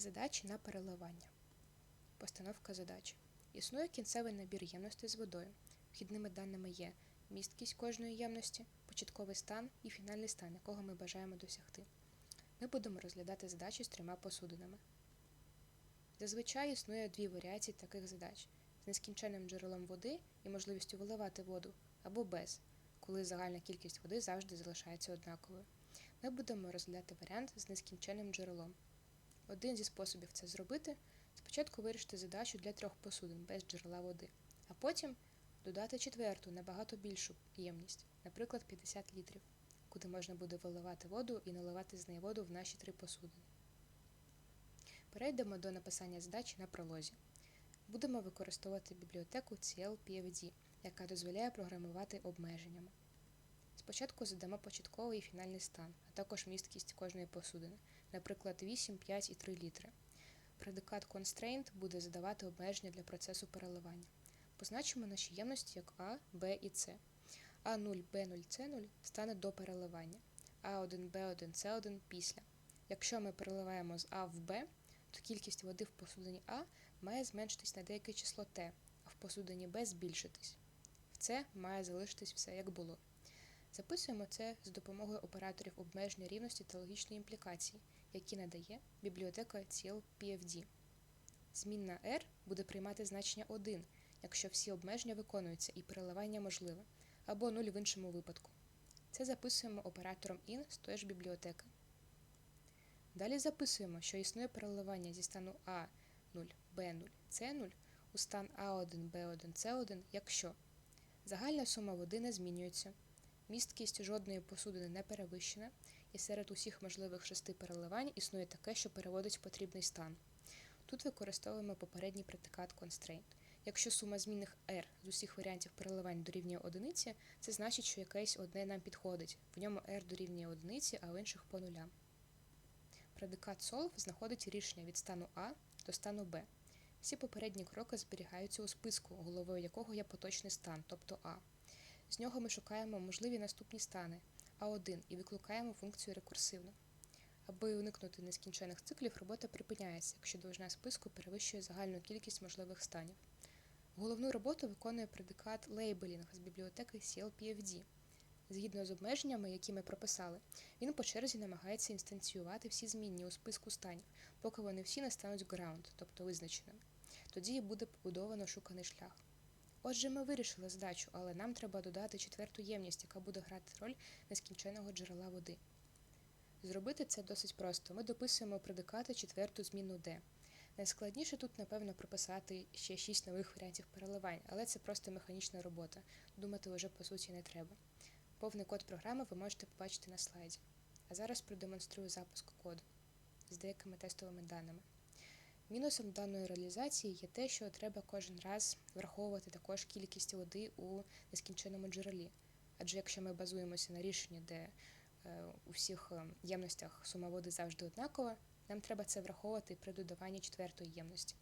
Задачі на переливання. Постановка задачі. Існує кінцевий набір ємностей з водою. Вхідними даними є місткість кожної ємності, початковий стан і фінальний стан, якого ми бажаємо досягти. Ми будемо розглядати задачі з трьома посудинами. Зазвичай існує дві варіації таких задач з нескінченним джерелом води і можливістю виливати воду, або без, коли загальна кількість води завжди залишається однаковою. Ми будемо розглядати варіант з нескінченним джерелом. Один зі способів це зробити спочатку вирішити задачу для трьох посудин без джерела води, а потім додати четверту, набагато більшу ємність, наприклад, 50 літрів, куди можна буде виливати воду і наливати з неї воду в наші три посудини. Перейдемо до написання задачі на пролозі. Будемо використовувати бібліотеку CLPFD, яка дозволяє програмувати обмеженнями. Спочатку задамо початковий і фінальний стан, а також місткість кожної посудини, наприклад, 8, 5 і 3 літри. Предикат constraint буде задавати обмеження для процесу переливання. Позначимо наші ємності як А, Б і С. А0, Б0, С0 стане до переливання, А1, Б1, С1 після. Якщо ми переливаємо з А в Б, то кількість води в посудині А має зменшитись на деяке число Т, а в посудині Б збільшитись. В С має залишитись все як було. Записуємо це з допомогою операторів обмеження рівності та логічної імплікації, які надає бібліотека CLPFD. Змінна R буде приймати значення 1, якщо всі обмеження виконуються і переливання можливе, або 0 в іншому випадку. Це записуємо оператором IN з тої ж бібліотеки. Далі записуємо, що існує переливання зі стану А0, Б0, С0 у стан А1, Б1, С1, якщо загальна сума води не змінюється, місткість жодної посудини не перевищена, і серед усіх можливих шести переливань існує таке, що переводить потрібний стан. Тут використовуємо попередній предикат constraint. Якщо сума змінних R з усіх варіантів переливань дорівнює одиниці, це значить, що якесь одне нам підходить. В ньому R дорівнює одиниці, а в інших по нулям. Предикат solve знаходить рішення від стану А до стану Б. Всі попередні кроки зберігаються у списку, головою якого є поточний стан, тобто А. З нього ми шукаємо можливі наступні стани А1 і викликаємо функцію рекурсивно. Аби уникнути нескінчених циклів, робота припиняється, якщо довжина списку перевищує загальну кількість можливих станів. Головну роботу виконує предикат лейбелінг з бібліотеки CLPFD. Згідно з обмеженнями, які ми прописали, він по черзі намагається інстанціювати всі змінні у списку станів, поки вони всі не стануть ground, тобто визначеними. Тоді буде побудовано шуканий шлях. Отже, ми вирішили задачу, але нам треба додати четверту ємність, яка буде грати роль нескінченого джерела води. Зробити це досить просто. Ми дописуємо предикати четверту зміну D. Найскладніше тут, напевно, прописати ще шість нових варіантів переливань, але це просто механічна робота. Думати вже по суті не треба. Повний код програми ви можете побачити на слайді. А зараз продемонструю запуск коду з деякими тестовими даними. Мінусом даної реалізації є те, що треба кожен раз враховувати також кількість води у нескінченому джерелі. Адже якщо ми базуємося на рішенні, де е, у всіх ємностях сума води завжди однакова, нам треба це враховувати при додаванні четвертої ємності.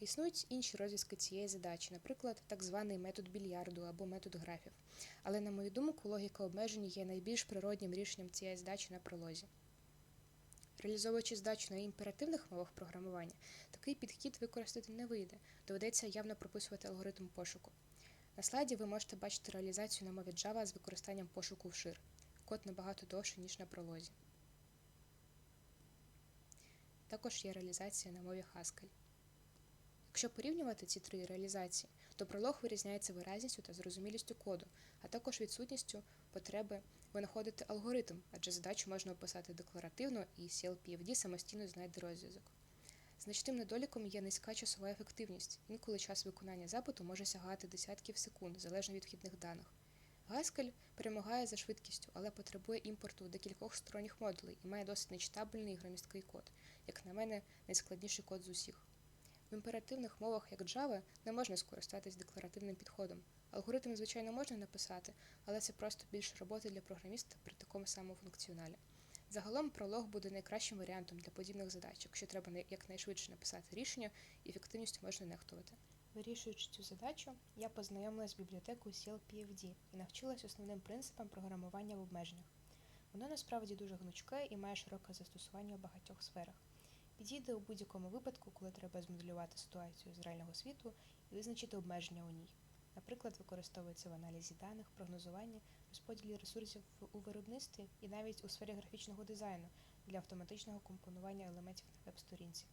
Існують інші розв'язки цієї задачі, наприклад, так званий метод більярду або метод графів. Але, на мою думку, логіка обмежень є найбільш природнім рішенням цієї задачі на пролозі. Реалізовуючи задачу на імперативних мовах програмування, такий підхід використати не вийде, доведеться явно прописувати алгоритм пошуку. На слайді ви можете бачити реалізацію на мові Java з використанням пошуку вшир. Код набагато довший, ніж на пролозі. Також є реалізація на мові Haskell. Якщо порівнювати ці три реалізації, то пролог вирізняється виразністю та зрозумілістю коду, а також відсутністю потреби винаходити алгоритм, адже задачу можна описати декларативно і CLPFD самостійно знайде розв'язок. Значним недоліком є низька часова ефективність, інколи час виконання запиту може сягати десятків секунд, залежно від вхідних даних. Haskell перемагає за швидкістю, але потребує імпорту декількох сторонніх модулей і має досить нечитабельний і громісткий код, як на мене, найскладніший код з усіх. В імперативних мовах, як Java, не можна скористатись декларативним підходом. Алгоритм, звичайно, можна написати, але це просто більше роботи для програміста при такому самому функціоналі. Загалом пролог буде найкращим варіантом для подібних задач, якщо треба якнайшвидше написати рішення, і ефективністю можна нехтувати. Вирішуючи цю задачу, я познайомилася з бібліотекою CLPFD і навчилась основним принципам програмування в обмеженнях. Воно насправді дуже гнучке і має широке застосування у багатьох сферах. Підійде у будь-якому випадку, коли треба змоделювати ситуацію з реального світу і визначити обмеження у ній. Наприклад, використовується в аналізі даних, прогнозуванні, розподілі ресурсів у виробництві і навіть у сфері графічного дизайну для автоматичного компонування елементів на веб-сторінці.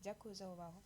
Дякую за увагу!